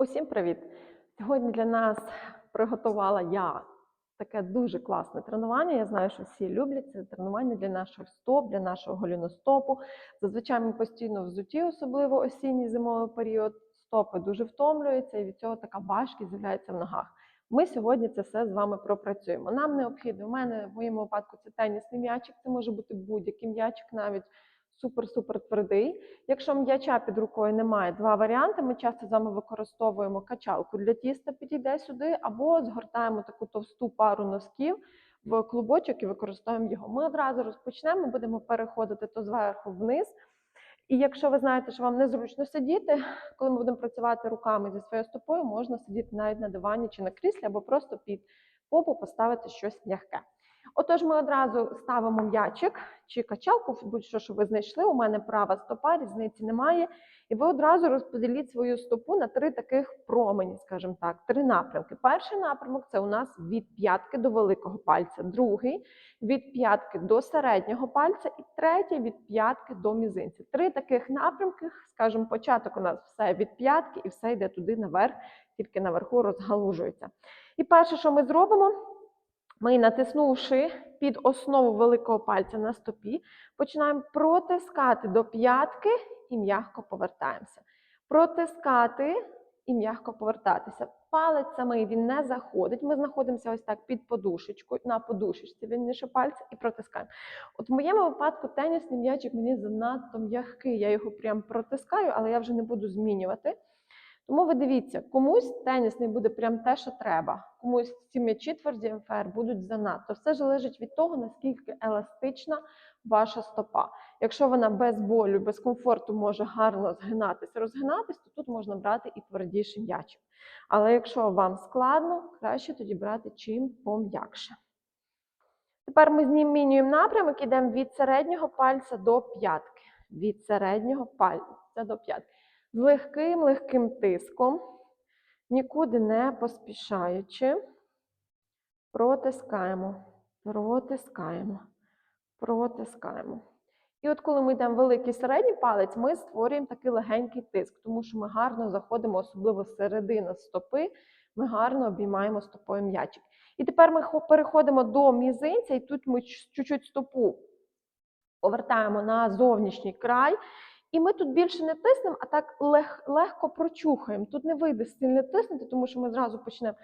Усім привіт! Сьогодні для нас приготувала я таке дуже класне тренування. Я знаю, що всі люблять це тренування для наших стоп, для нашого голіностопу. Зазвичай ми постійно взуті, особливо осінній зимовий період. Стопи дуже втомлюються, і від цього така важкість з'являється в ногах. Ми сьогодні це все з вами пропрацюємо. Нам необхідно, у мене в моєму випадку це тенісний м'ячик, це може бути будь-який м'ячик, навіть супер-супер твердий. Якщо м'яча під рукою немає, два варіанти. Ми часто з вами використовуємо качалку для тіста, підійде сюди, або згортаємо таку товсту пару носків в клубочок і використовуємо його. Ми одразу розпочнемо, будемо переходити то зверху вниз. І якщо ви знаєте, що вам незручно сидіти, коли ми будемо працювати руками зі своєю стопою, можна сидіти навіть на дивані чи на кріслі, або просто під попу поставити щось м'яке. Отож, ми одразу ставимо м'ячик чи качалку, будь-що, що ви знайшли. У мене права стопа, різниці немає. І ви одразу розподіліть свою стопу на три таких промені, скажімо так, три напрямки. Перший напрямок це у нас від п'ятки до великого пальця, другий від п'ятки до середнього пальця, і третій від п'ятки до мізинця. Три таких напрямки, скажімо, початок у нас все від п'ятки і все йде туди наверх, тільки наверху розгалужується. І перше, що ми зробимо. Ми, натиснувши під основу великого пальця на стопі, починаємо протискати до п'ятки і м'яко повертаємося. Протискати і м'яко повертатися. Палець самий він не заходить. Ми знаходимося ось так під подушечкою, на подушечці вільніше пальця і протискаємо. От в моєму випадку тенісний м'ячик мені занадто м'який. Я його прям протискаю, але я вже не буду змінювати. Тому ви дивіться, комусь тенісний буде прям те, що треба, комусь ці м'ячі тверді МФР будуть занадто. Все залежить від того, наскільки еластична ваша стопа. Якщо вона без болю, без комфорту може гарно згинатися, розгинатись, то тут можна брати і твердіший м'ячик. Але якщо вам складно, краще тоді брати чим пом'якше. Тепер ми змінюємо напрямок, ідемо від середнього пальця до п'ятки. Від середнього пальця до п'ятки з легким легким тиском, нікуди не поспішаючи, протискаємо, протискаємо, протискаємо. І от коли ми йдемо великий середній палець, ми створюємо такий легенький тиск, тому що ми гарно заходимо, особливо середина стопи, ми гарно обіймаємо стопою м'ячик. І тепер ми переходимо до мізинця, і тут ми чуть-чуть стопу повертаємо на зовнішній край. І ми тут більше не тиснемо, а так лег, легко прочухаємо. Тут не вийде сильно тиснути, тому що ми зразу почнемо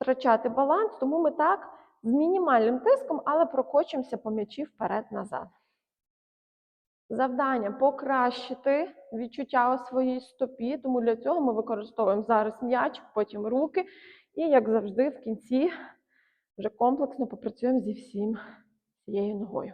втрачати баланс, тому ми так з мінімальним тиском, але прокочуємося по м'ячі вперед-назад. Завдання покращити відчуття у своїй стопі, тому для цього ми використовуємо зараз м'яч, потім руки. І, як завжди, в кінці вже комплексно попрацюємо зі всім цією ногою.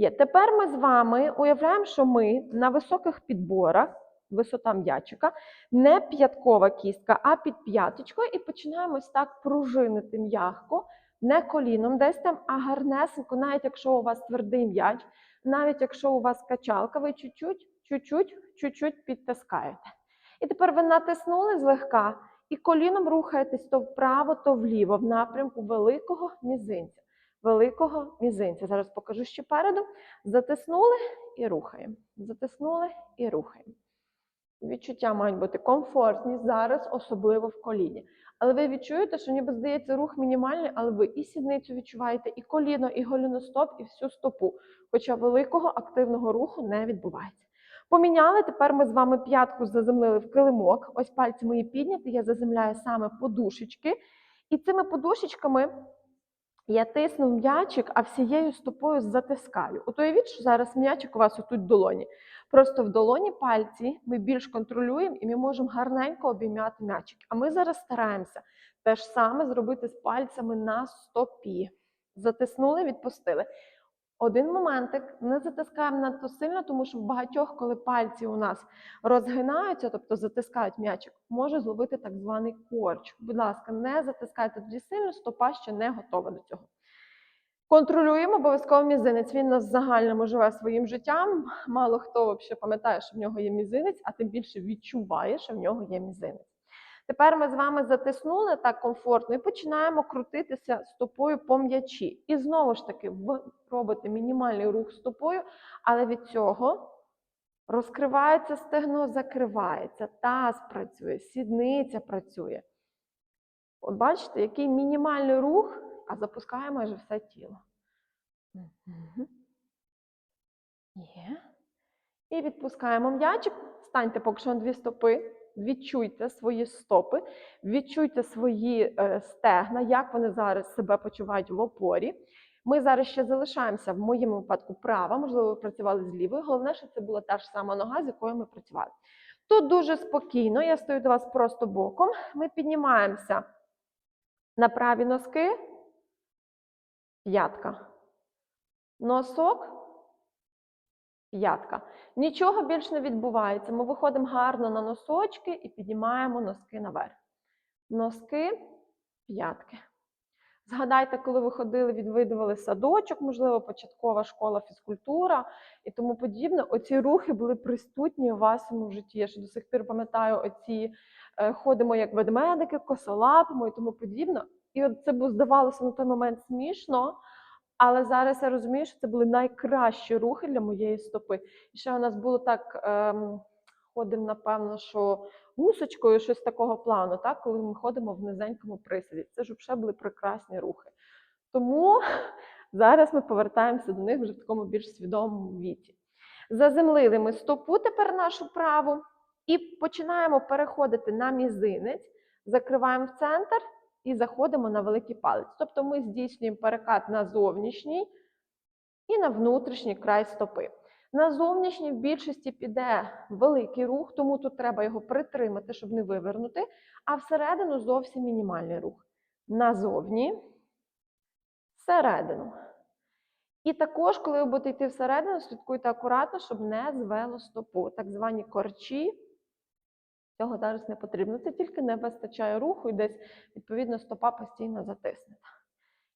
Є. Тепер ми з вами уявляємо, що ми на високих підборах, висота м'ячика, не п'яткова кістка, а під п'яточкою, і починаємо ось так пружинити м'ягко, не коліном десь там, а гарнесенько, навіть якщо у вас твердий м'яч, навіть якщо у вас качалка, ви чуть-чуть, чуть-чуть, чуть-чуть підтискаєте. І тепер ви натиснули злегка і коліном рухаєтесь то вправо, то вліво, в напрямку великого мізинця великого мізинця. Зараз покажу ще переду. Затиснули і рухаємо. Затиснули і рухаємо. Відчуття мають бути комфортні зараз, особливо в коліні. Але ви відчуєте, що ніби здається рух мінімальний, але ви і сідницю відчуваєте, і коліно, і голіностоп, і всю стопу. Хоча великого активного руху не відбувається. Поміняли, тепер ми з вами п'ятку заземлили в килимок. Ось пальці мої підняті, я заземляю саме подушечки. І цими подушечками я тисну м'ячик, а всією стопою затискаю. От уявіть, що зараз м'ячик у вас отут в долоні. Просто в долоні пальці ми більш контролюємо і ми можемо гарненько обіймати м'ячик. А ми зараз стараємося те ж саме зробити з пальцями на стопі. Затиснули, відпустили. Один моментик не затискаємо надто сильно, тому що в багатьох, коли пальці у нас розгинаються, тобто затискають м'ячик, може зловити так званий корч. Будь ласка, не затискайте тоді сильно, стопа ще не готова до цього. Контролюємо обов'язково мізинець. Він нас загальному живе своїм життям. Мало хто взагалі пам'ятає, що в нього є мізинець, а тим більше відчуває, що в нього є мізинець. Тепер ми з вами затиснули так комфортно і починаємо крутитися стопою по м'ячі. І знову ж таки, ви робите мінімальний рух стопою, але від цього Розкривається стегно, закривається, таз працює, сідниця працює. От бачите, який мінімальний рух, а запускає майже все тіло. Є. І відпускаємо м'ячик. Станьте поки що на дві стопи. Відчуйте свої стопи, відчуйте свої е, стегна, як вони зараз себе почувають в опорі. Ми зараз ще залишаємося в моєму випадку права, можливо, ви працювали з лівою. Головне, щоб це була та ж сама нога, з якою ми працювали. Тут дуже спокійно, я стою до вас просто боком. Ми піднімаємося на праві носки, п'ятка. Носок, п'ятка. Нічого більш не відбувається. Ми виходимо гарно на носочки і піднімаємо носки наверх. Носки, п'ятки. Згадайте, коли ви ходили, відвідували садочок, можливо, початкова школа, фізкультура і тому подібне. Оці рухи були присутні у вашому в житті. Я ще до сих пір пам'ятаю оці е, ходимо як ведмедики, косолапимо і тому подібне. І от це було здавалося на той момент смішно, але зараз я розумію, що це були найкращі рухи для моєї стопи. І ще у нас було так, ем, ходимо, напевно, що гусочкою, щось такого плану, так, коли ми ходимо в низенькому присіді. Це ж взагалі були прекрасні рухи. Тому зараз ми повертаємося до них вже в такому більш свідомому віці. Заземлили ми стопу тепер нашу праву і починаємо переходити на мізинець, закриваємо в центр і заходимо на великий палець. Тобто ми здійснюємо перекат на зовнішній і на внутрішній край стопи. На зовнішній в більшості піде великий рух, тому тут треба його притримати, щоб не вивернути, а всередину зовсім мінімальний рух. Назовні, всередину. І також, коли ви будете йти всередину, слідкуйте акуратно, щоб не звело стопу. Так звані корчі. Цього зараз не потрібно. Це тільки не вистачає руху і десь, відповідно, стопа постійно затиснута.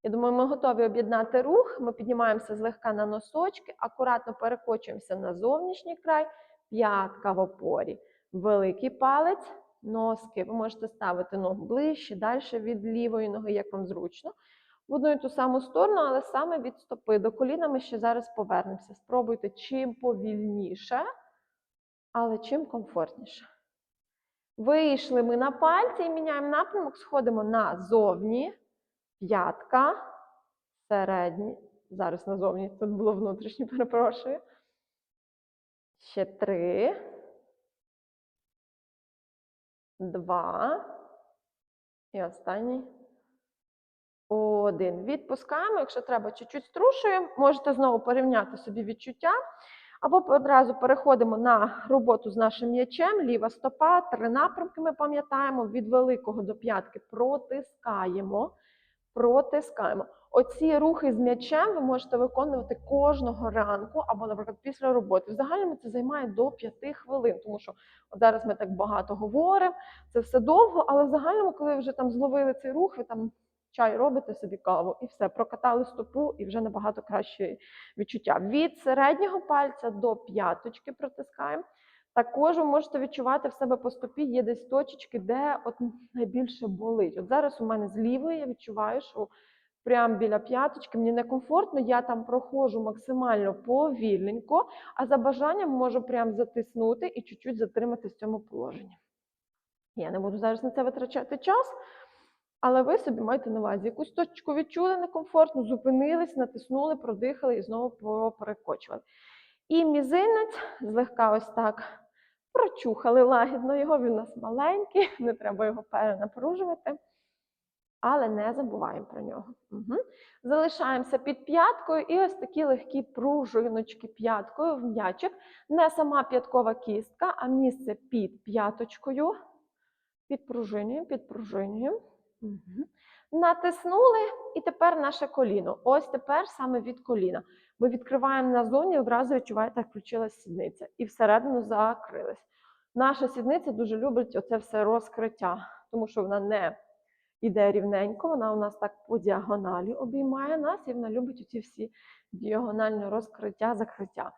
Я думаю, ми готові об'єднати рух. Ми піднімаємося злегка на носочки, акуратно перекочуємося на зовнішній край, п'ятка в опорі. Великий палець, носки. Ви можете ставити ногу ближче, далі від лівої ноги, як вам зручно. В одну і ту саму сторону, але саме від стопи. До коліна ми ще зараз повернемося. Спробуйте чим повільніше, але чим комфортніше. Вийшли ми на пальці і міняємо напрямок, сходимо назовні. П'ятка, середній. Зараз назовні, тут було внутрішнє, перепрошую. Ще три. Два. І останній. Один. Відпускаємо. Якщо треба, чуть-чуть струшуємо. Можете знову порівняти собі відчуття. Або одразу переходимо на роботу з нашим м'ячем. Ліва стопа, три напрямки ми пам'ятаємо. Від великого до п'ятки протискаємо. Протискаємо. Оці рухи з м'ячем ви можете виконувати кожного ранку або, наприклад, після роботи. В загальному це займає до 5 хвилин, тому що от зараз ми так багато говоримо, це все довго, але в загальному, коли ви вже там зловили цей рух, ви там чай робите собі каву і все, прокатали стопу і вже набагато краще відчуття. Від середнього пальця до п'яточки протискаємо. Також ви можете відчувати в себе по стопі, є десь точечки, де от найбільше болить. От зараз у мене з я відчуваю, що прямо біля п'яточки мені некомфортно, я там проходжу максимально повільненько, а за бажанням можу прям затиснути і чуть-чуть затримати в цьому положенні. Я не буду зараз на це витрачати час, але ви собі маєте на увазі, якусь точку відчули некомфортно, зупинились, натиснули, продихали і знову перекочували. І мізинець злегка ось так прочухали лагідно його, він у нас маленький, не треба його перенапружувати. Але не забуваємо про нього. Угу. Залишаємося під п'яткою і ось такі легкі пружиночки п'яткою в м'ячик. Не сама п'яткова кістка, а місце під п'яточкою. Підпружинюємо, підпружинюємо. Натиснули, і тепер наше коліно. Ось тепер саме від коліна. Ми відкриваємо назовні, одразу відчуваєте, як включилась сідниця. І всередину закрилась. Наша сідниця дуже любить оце все розкриття, тому що вона не іде рівненько, вона у нас так по діагоналі обіймає нас, і вона любить оці всі діагональні розкриття, закриття.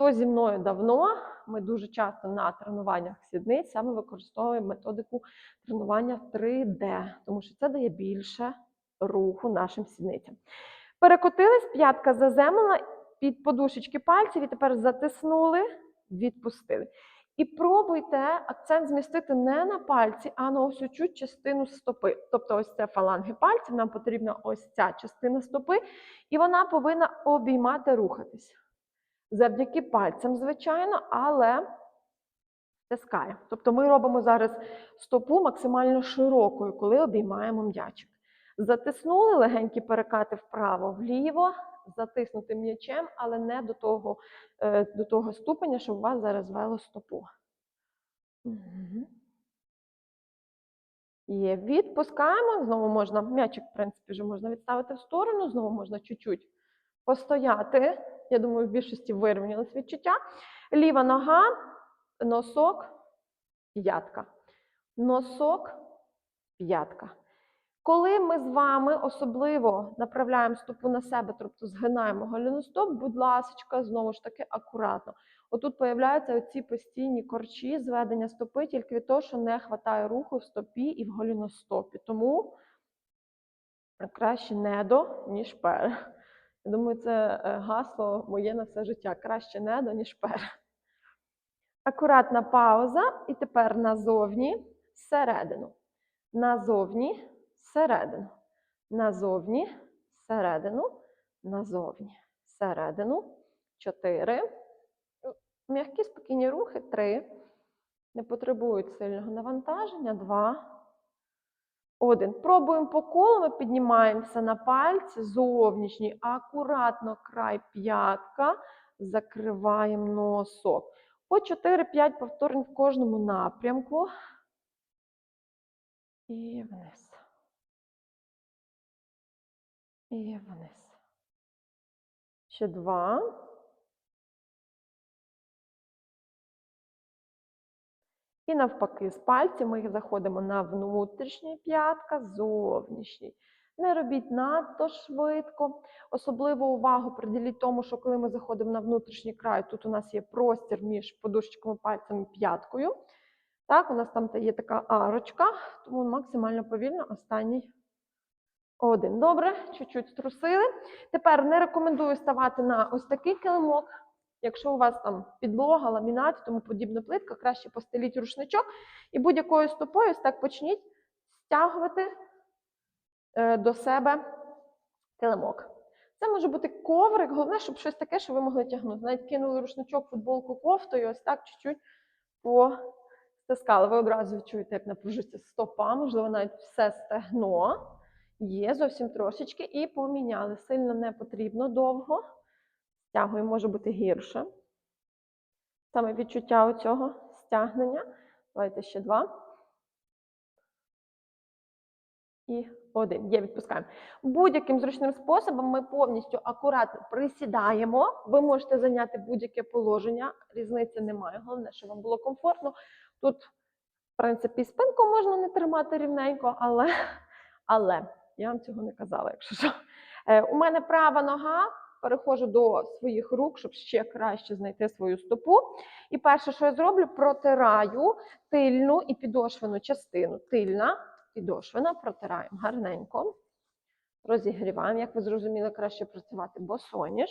Хто зі мною давно, ми дуже часто на тренуваннях сідниць саме використовуємо методику тренування 3D, тому що це дає більше руху нашим сідницям. Перекотились, п'ятка заземлена, під подушечки пальців і тепер затиснули, відпустили. І пробуйте акцент змістити не на пальці, а на ось цю частину стопи. Тобто, ось це фаланги пальців, нам потрібна ось ця частина стопи, і вона повинна обіймати рухатись. Завдяки пальцям, звичайно, але стискає. Тобто ми робимо зараз стопу максимально широкою, коли обіймаємо м'ячик. Затиснули легенькі перекати вправо-вліво, затиснути м'ячем, але не до того, е, до того ступеня, щоб у вас зараз вело стопу. Мгм. Є, відпускаємо. Знову можна, м'ячик, в принципі, вже можна відставити в сторону, знову можна чуть-чуть постояти. Я думаю, в більшості вирівнялись відчуття. Ліва нога, носок, п'ятка. Носок, п'ятка. Коли ми з вами особливо направляємо стопу на себе, тобто згинаємо голеностоп, будь ласка, знову ж таки, акуратно. Отут появляються оці постійні корчі зведення стопи тільки від того, що не вистачає руху в стопі і в голіностопі. Тому краще недо, ніж пер. Я думаю, це е, гасло моє на все життя. Краще недо, ніж пер. Акуратна пауза. І тепер назовні, всередину. Назовні, всередину. Назовні, всередину, назовні, всередину. Чотири. М'які спокійні рухи. Три. Не потребують сильного навантаження. Два. Один. Пробуємо по колу. Ми піднімаємося на пальці. Зовнішній. Акуратно край п'ятка. Закриваємо носок. По 4-5 повторень в кожному напрямку. І вниз. І вниз. Ще два. І навпаки, з пальців ми заходимо на внутрішній п'ятка, зовнішній. Не робіть надто швидко. Особливу увагу приділіть тому, що коли ми заходимо на внутрішній край, тут у нас є простір між подушечками пальцем і п'яткою. Так, у нас там є така арочка, тому максимально повільно останній один. Добре, чуть-чуть струсили. Тепер не рекомендую ставати на ось такий килимок. Якщо у вас там підлога, ламінат, тому подібна плитка, краще постеліть рушничок і будь-якою стопою так почніть стягувати е, до себе килимок. Це може бути коврик, головне, щоб щось таке, що ви могли тягнути. Навіть кинули рушничок, футболку, кофту і ось так чуть-чуть постискали. Ви одразу відчуєте, як напружиться стопа, можливо, навіть все стегно. Є зовсім трошечки, і поміняли. Сильно не потрібно довго. Стягуємо, може бути гірше. Саме відчуття оцього стягнення. Давайте ще два. І один. Є, відпускаємо. Будь-яким зручним способом ми повністю акуратно присідаємо. Ви можете зайняти будь-яке положення, різниці немає. Головне, щоб вам було комфортно. Тут, в принципі, спинку можна не тримати рівненько, але, але я вам цього не казала, якщо що. Е, у мене права нога. Переходжу до своїх рук, щоб ще краще знайти свою стопу. І перше, що я зроблю, протираю тильну і підошвену частину. Тильна, підошвена, протираємо гарненько. Розігріваємо, як ви зрозуміли, краще працювати босоніж.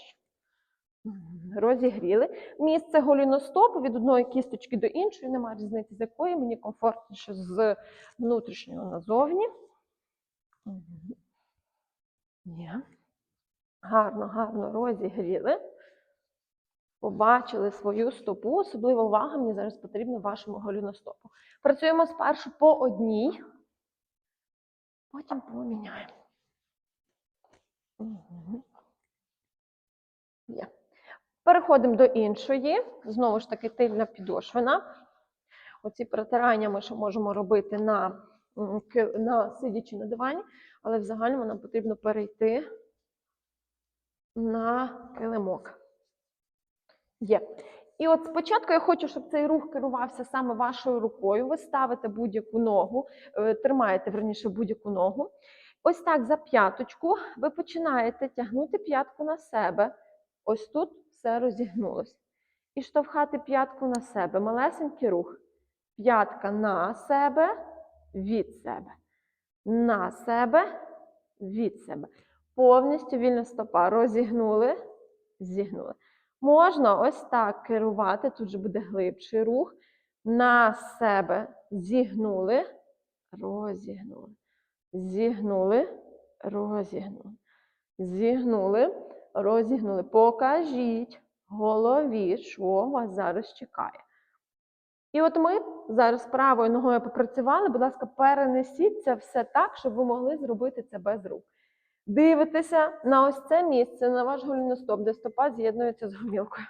Розігріли. Місце голіностопу від одної кісточки до іншої, немає різниці, з якої мені комфортніше з внутрішнього назовні. Гарно, гарно розігріли. Побачили свою стопу. Особлива увага мені зараз потрібна вашому голіностопу. Працюємо спершу по одній, потім поміняємо. Угу. Переходимо до іншої. Знову ж таки, тильна підошвена. Оці протирання ми ще можемо робити на, на сидячи на дивані, але в загальному нам потрібно перейти на килимок. Є. І от спочатку я хочу, щоб цей рух керувався саме вашою рукою. Ви ставите будь-яку ногу, е, тримаєте верніше будь-яку ногу. Ось так за п'яточку ви починаєте тягнути п'ятку на себе. Ось тут все розігнулося. І штовхати п'ятку на себе. Малесенький рух. П'ятка на себе, від себе. На себе, від себе. Повністю вільна стопа. Розігнули, зігнули. Можна ось так керувати, тут же буде глибший рух. На себе зігнули, розігнули. Зігнули, розігнули. Зігнули, розігнули. Покажіть голові, що вас зараз чекає. І от ми зараз правою ногою попрацювали. Будь ласка, перенесіть це все так, щоб ви могли зробити це без рук. Дивитеся на ось це місце, на ваш голіностоп, де стопа з'єднується з гомілкою.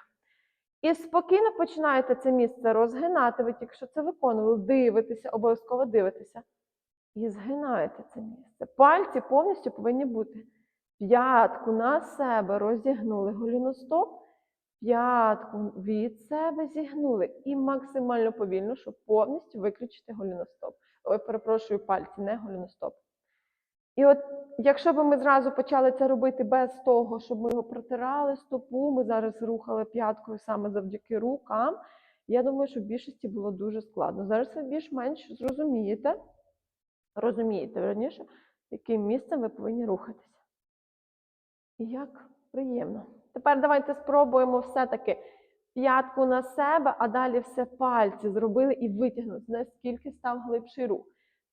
І спокійно починаєте це місце розгинати. Ви тільки що це виконували, дивитеся, обов'язково дивитеся. І згинаєте це місце. Пальці повністю повинні бути. П'ятку на себе розігнули голіностоп, п'ятку від себе зігнули. І максимально повільно, щоб повністю виключити голіностоп. Ой, перепрошую, пальці, не голіностоп. І от, якщо б ми зразу почали це робити без того, щоб ми його протирали стопу, ми зараз рухали п'яткою саме завдяки рукам, я думаю, що в більшості було дуже складно. Зараз ви більш-менш зрозумієте, розумієте верніше, яким місцем ви повинні рухатися. І як приємно. Тепер давайте спробуємо все-таки п'ятку на себе, а далі все пальці зробили і витягнули. Наскільки став глибший рух.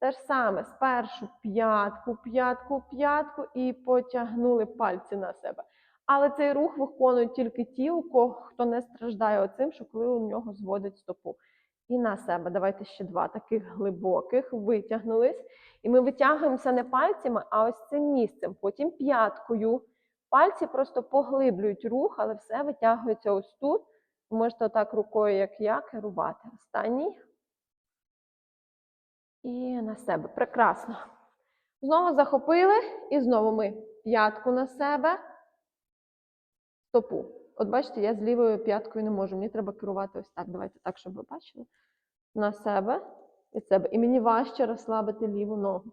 Те ж саме, спершу п'ятку, п'ятку, п'ятку і потягнули пальці на себе. Але цей рух виконують тільки ті, у кого хто не страждає оцим, що коли у нього зводить стопу. І на себе. Давайте ще два таких глибоких, витягнулись. І ми витягуємося не пальцями, а ось цим місцем. Потім п'яткою. Пальці просто поглиблюють рух, але все витягується ось тут. Можете отак рукою, як я, керувати. Останній. І на себе. Прекрасно. Знову захопили, і знову ми п'ятку на себе, стопу. От бачите, я з лівою п'яткою не можу. Мені треба керувати ось так. Давайте так, щоб ви бачили. На себе від себе. І мені важче розслабити ліву ногу.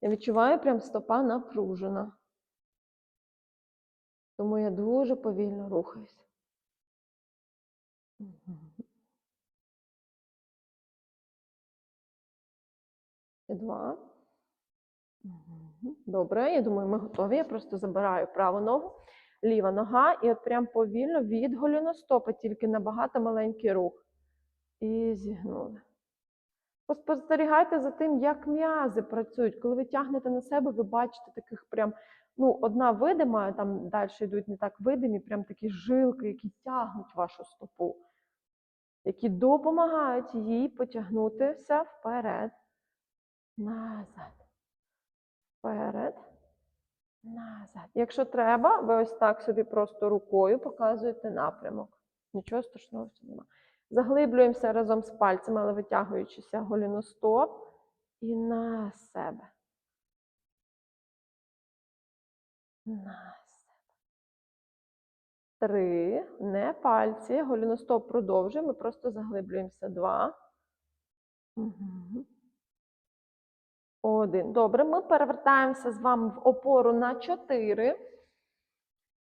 Я відчуваю, прям стопа напружена. Тому я дуже повільно рухаюсь. Ще Два. Добре, я думаю, ми готові. Я просто забираю праву ногу, ліва нога, і от прям повільно від голіностопа, тільки набагато маленький рух. І зігнули. Поспостерігайте за тим, як м'язи працюють. Коли ви тягнете на себе, ви бачите таких прям, ну, одна видима, там далі йдуть не так видимі, прям такі жилки, які тягнуть вашу стопу, які допомагають їй потягнутися вперед, назад. Вперед, назад. Якщо треба, ви ось так собі просто рукою показуєте напрямок. Нічого страшного в цьому немає. Заглиблюємося разом з пальцями, але витягуючися голіностоп і на себе. На себе. Три. Не пальці. Голіностоп продовжуємо. Ми просто заглиблюємося. Два. Угу. Один. Добре, ми перевертаємося з вами в опору на 4.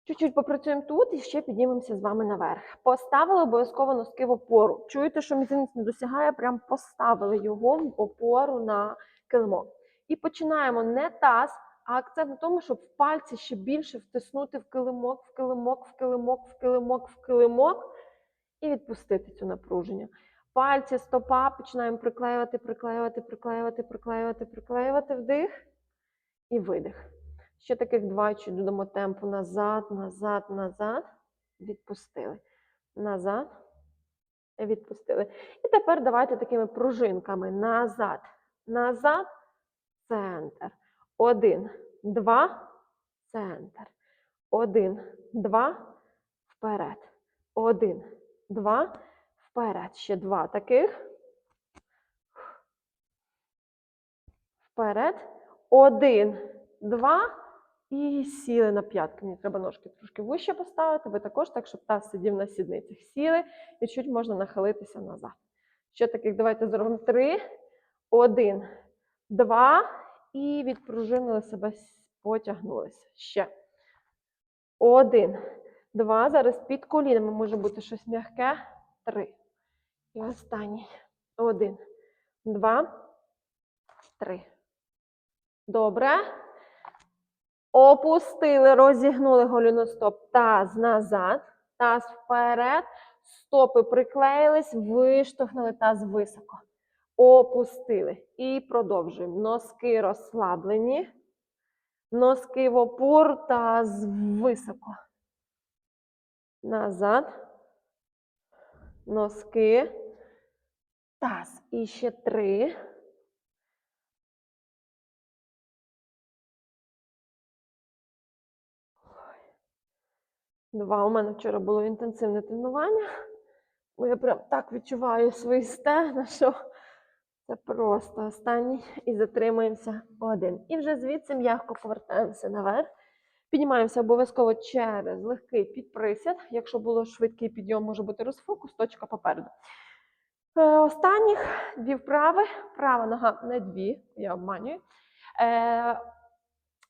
Чуть-чуть попрацюємо тут і ще піднімемося з вами наверх. Поставили обов'язково носки в опору. Чуєте, що мізинець не досягає, прям поставили його в опору на килимок. І починаємо не таз, а акцент на тому, щоб в пальці ще більше втиснути в килимок, в килимок, в килимок, в килимок, в килимок і відпустити цю напруження. Пальці, стопа починаємо приклеювати, приклеювати, приклеювати, приклеювати, приклеювати вдих і видих. Ще таких два, чи додамо темпу назад, назад, назад. Відпустили. Назад. Відпустили. І тепер давайте такими пружинками. Назад. Назад. Центр. Один, два, центр. Один, два, вперед. Один, два, вперед. Ще два таких. Вперед. Один, два. І сіли на п'ятки. Мені треба ножки трошки вище поставити. Ви також так, щоб таз сидів на сідницях. Сіли і чуть можна нахилитися назад. Ще таких, давайте зробимо три. Один, два. І відпружинили себе, потягнулися. Ще. Один, два. Зараз під колінами може бути щось м'яке. Три. І останній. Один, два, три. Добре. Опустили, розігнули голіностоп. Таз назад. Таз вперед, стопи приклеїлись, виштовхнули таз високо. Опустили. І продовжуємо. Носки розслаблені. Носки в опор, таз високо. Назад. Носки. Таз. І ще три. Два. У мене вчора було інтенсивне тренування. Бо я прям так відчуваю свої стегна, що це просто останній. І затримуємося один. І вже звідси м'яко повертаємося наверх. Піднімаємося обов'язково через легкий підприсід. Якщо було швидкий підйом, може бути розфокус, точка попереду. Е, Останніх дві вправи. Права нога не дві, я обманюю. Е,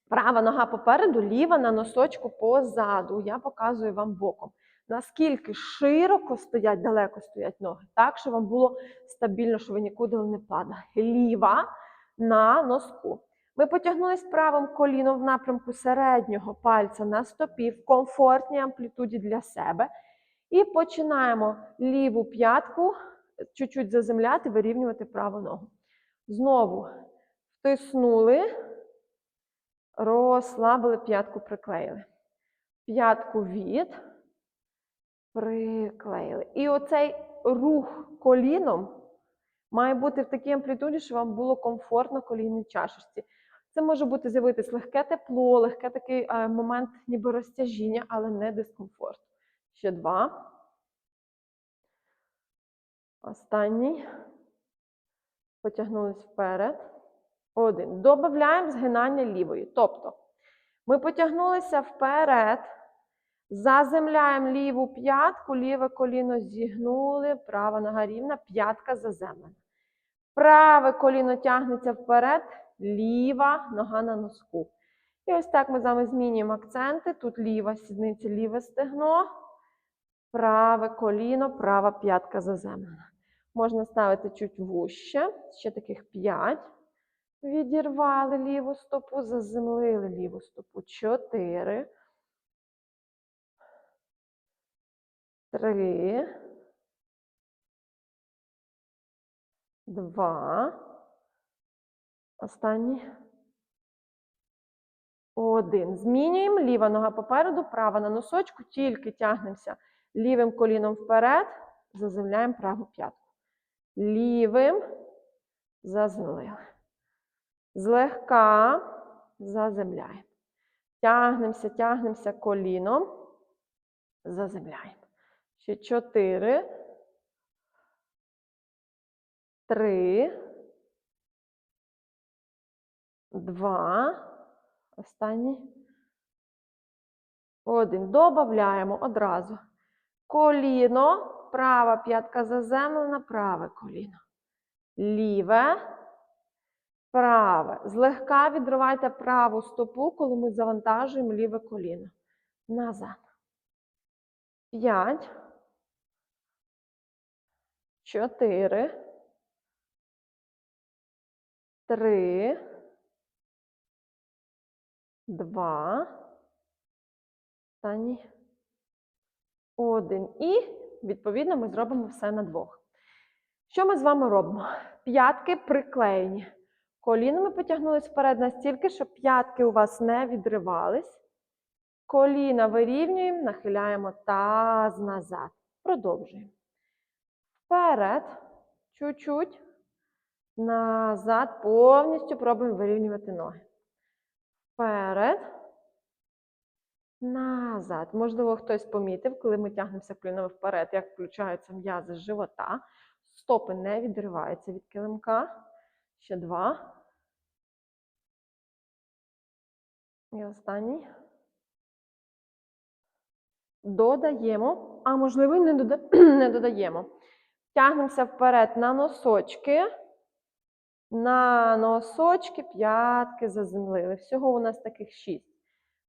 Права нога попереду, ліва на носочку позаду. Я показую вам боком. Наскільки широко стоять, далеко стоять ноги, так, щоб вам було стабільно, щоб ви нікуди не падали. Ліва на носку. Ми потягнулись правим коліном в напрямку середнього пальця на стопі в комфортній амплітуді для себе. І починаємо ліву п'ятку чуть-чуть заземляти, вирівнювати праву ногу. Знову втиснули, розслабили, п'ятку приклеїли. П'ятку від, приклеїли. І оцей рух коліном має бути в такій амплітуді, щоб вам було комфортно колінній чашечці. Це може бути з'явитись легке тепло, легке такий е, момент ніби розтяжіння, але не дискомфорт. Ще два. Останній. Потягнулись вперед. Один. Добавляємо згинання лівої. Тобто ми потягнулися вперед, заземляємо ліву п'ятку, ліве коліно зігнули, права нога рівна, п'ятка заземлена. Праве коліно тягнеться вперед, ліва нога на носку. І ось так ми з вами змінюємо акценти. Тут ліва сідниця, ліве стегно, праве коліно, права п'ятка заземлена. Можна ставити чуть вуще, ще таких п'ять. Відірвали ліву стопу, заземлили ліву стопу. Чотири. Три. Два. Останній. Один. Змінюємо. Ліва нога попереду, права на носочку, тільки тягнемося лівим коліном вперед, заземляємо праву п'ятку. Лівим заземлили. Злегка заземляємо. Тягнемося, тягнемося коліном, заземляємо. Ще чотири. Три. Два. Останній. Один. Добавляємо одразу. Коліно, права п'ятка заземлена, праве коліно. Ліве, праве. Злегка відривайте праву стопу, коли ми завантажуємо ліве коліно. Назад. П'ять. Чотири. Три. Два. Останній. Один. І, відповідно, ми зробимо все на двох. Що ми з вами робимо? П'ятки приклеєні. Колінами потягнулись вперед настільки, щоб п'ятки у вас не відривались. Коліна вирівнюємо, нахиляємо таз назад. Продовжуємо. Вперед. Чуть-чуть. Назад. Повністю пробуємо вирівнювати ноги. Вперед. Назад. Можливо, хтось помітив, коли ми тягнемося колінами вперед, як включаються м'язи живота. Стопи не відриваються від килимка. Ще два. І останній. Додаємо, а можливо, не, дода... не додаємо. Тягнемося вперед на носочки. На носочки, п'ятки заземлили. Всього у нас таких шість.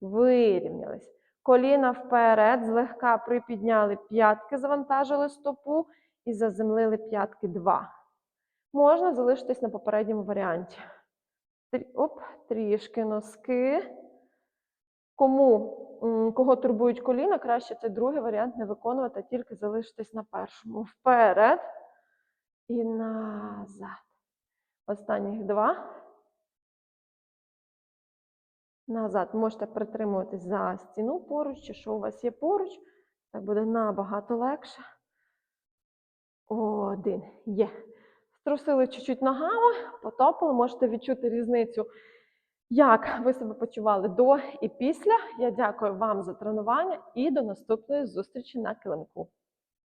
Вирівнялись. Коліна вперед, злегка припідняли п'ятки, завантажили стопу і заземлили п'ятки два. Можна залишитись на попередньому варіанті. Оп, трішки носки. Кому кого турбують коліна, краще цей другий варіант не виконувати, а тільки залишитись на першому. Вперед і назад. Останніх два. Назад. Можете притримуватись за стіну поруч, чи що у вас є поруч. Так буде набагато легше. Один. Є. Струсили чуть-чуть ногами, потопили. Можете відчути різницю, як ви себе почували до і після. Я дякую вам за тренування і до наступної зустрічі на килимку.